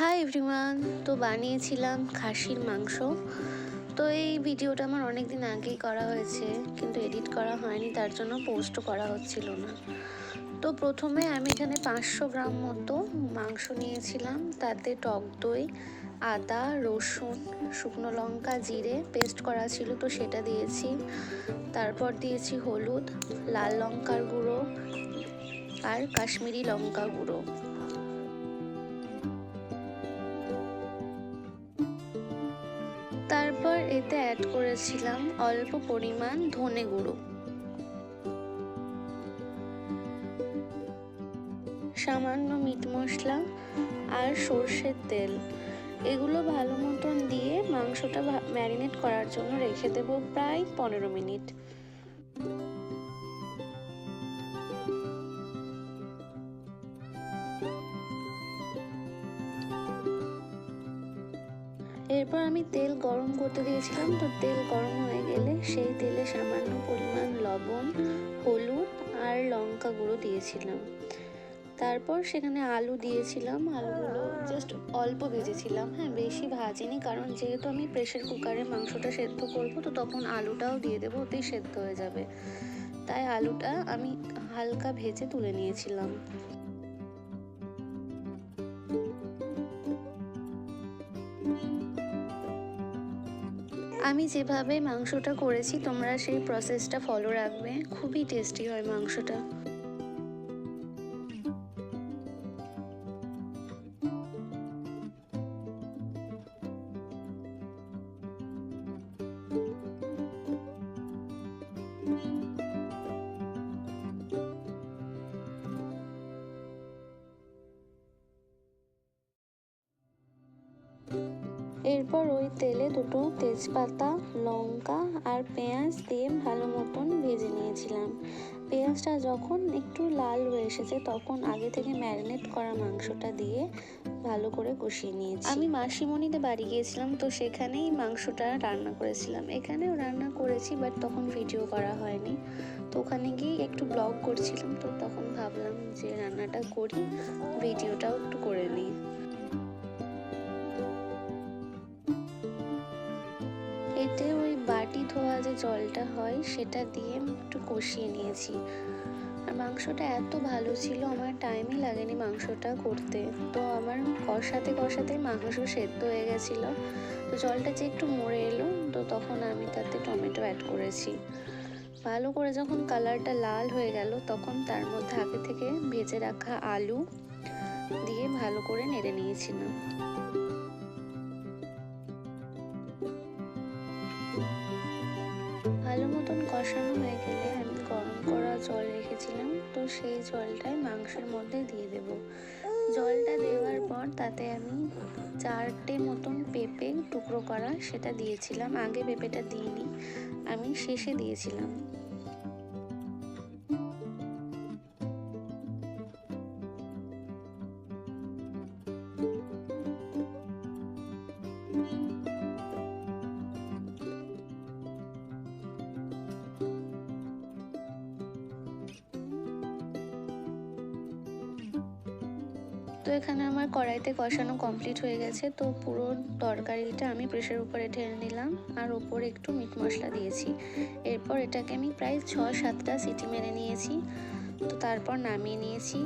Hi everyone তো বানিয়েছিলাম খাসির মাংস। তো এই ভিডিওটা আমার অনেক দিন আগেই করা হয়েছে, কিন্তু এডিট করা হয়নি, তার জন্য পোস্টও করা হচ্ছিল না। তো প্রথমে আমি এখানে পাঁচশো গ্রাম মতো মাংস নিয়েছিলাম। তাতে টক দই, আদা, রসুন, শুকনো লঙ্কা, জিরে পেস্ট করা ছিল, তো সেটা দিয়েছি। তারপর দিয়েছি হলুদ, লাল লঙ্কার গুঁড়ো আর কাশ্মীরি লঙ্কা গুঁড়ো। এতে অ্যাড করেছিলাম অল্প পরিমাণ ধনে গুঁড়ো। সামান্য মিট মশলা আর সর্ষের তেল। এগুলো ভালো মতন দিয়ে মাংসটা ম্যারিনেট করার জন্য রেখে দেব প্রায় পনেরো মিনিট। এরপর আমি তেল গরম করতে দিয়েছিলাম, তো তেল গরম হয়ে গেলে সেই তেলে সামান্য পরিমাণ লবণ, হলুদ আর লঙ্কা গুঁড়ো দিয়েছিলাম। তারপর সেখানে আলু দিয়েছিলাম, আলুগুলো জাস্ট অল্প ভেজেছিলাম। হ্যাঁ বেশি ভাজিনি কারণ যেহেতু আমি প্রেশার কুকারে মাংসটা সেদ্ধ করব, তো তখন আলুটাও দিয়ে দেবো, ওতেই সেদ্ধ হয়ে যাবে। তাই আলুটা আমি হালকা ভেজে তুলে নিয়েছিলাম। আমি যেভাবে মাংসটা করেছি তোমরা সেই প্রসেসটা ফলো রাখবে। খুবই টেস্টি হয় মাংসটা। এরপর ওই তেলে দুটো তেজপাতা, লঙ্কা আর পেঁয়াজ দিয়ে ভালো মতন ভেজে নিয়েছিলাম। পেঁয়াজটা যখন একটু লাল হয়ে এসেছে, তখন আগে থেকে ম্যারিনেট করা মাংসটা দিয়ে ভালো করে কষিয়ে নিয়েছি। আমি মাসিমণিতে বাড়ি গিয়েছিলাম, তো সেখানেই মাংসটা রান্না করেছিলাম। এখানেও রান্না করেছি, বাট তখন ভিডিও করা হয়নি। তো ওখানে গিয়ে একটু ব্লগ করছিলাম, তো তখন ভাবলাম যে রান্নাটা করি, ভিডিওটাও একটু করে জলটা হয়, সেটা দিয়ে একটু কষিয়ে নিয়েছি। আর মাংসটা এত ভালো ছিল, আমার টাইমই লাগেনি মাংসটা করতে। তো আমার কষাতে কষাতে মাংস সেদ্ধ হয়ে গেছিল। তো জলটা যে একটু মরে এলো, তো তখন আমি তাতে টমেটো অ্যাড করেছি। ভালো করে যখন কালারটা লাল হয়ে গেল, তখন তার মধ্যে আগে থেকে ভেজে রাখা আলু দিয়ে ভালো করে নেড়ে নিয়েছিলাম। কষানো হয়ে গেলে আমি গরম করা জল রেখেছিলাম, তো সেই জলটাই মাংসের মধ্যে দিয়ে দেব। জলটা দেওয়ার পর তাতে আমি চারটে মতন পেঁপে টুকরো করা সেটা দিয়েছিলাম। আগে পেঁপেটা দিইনি, আমি শেষে দিয়েছিলাম। তো এখানে আমার কড়াইতে কষানো কমপ্লিট হয়ে গেছে। তো পুরো তরকারিটা আমি প্রেশার উপরে ঢেলে নিলাম আর ওপরে একটু মিট মশলা দিয়েছি। এরপর এটাকে আমি প্রায় ছ সাতটা সিটি মেরে নিয়েছি। তো তারপর নামিয়ে নিয়েছি।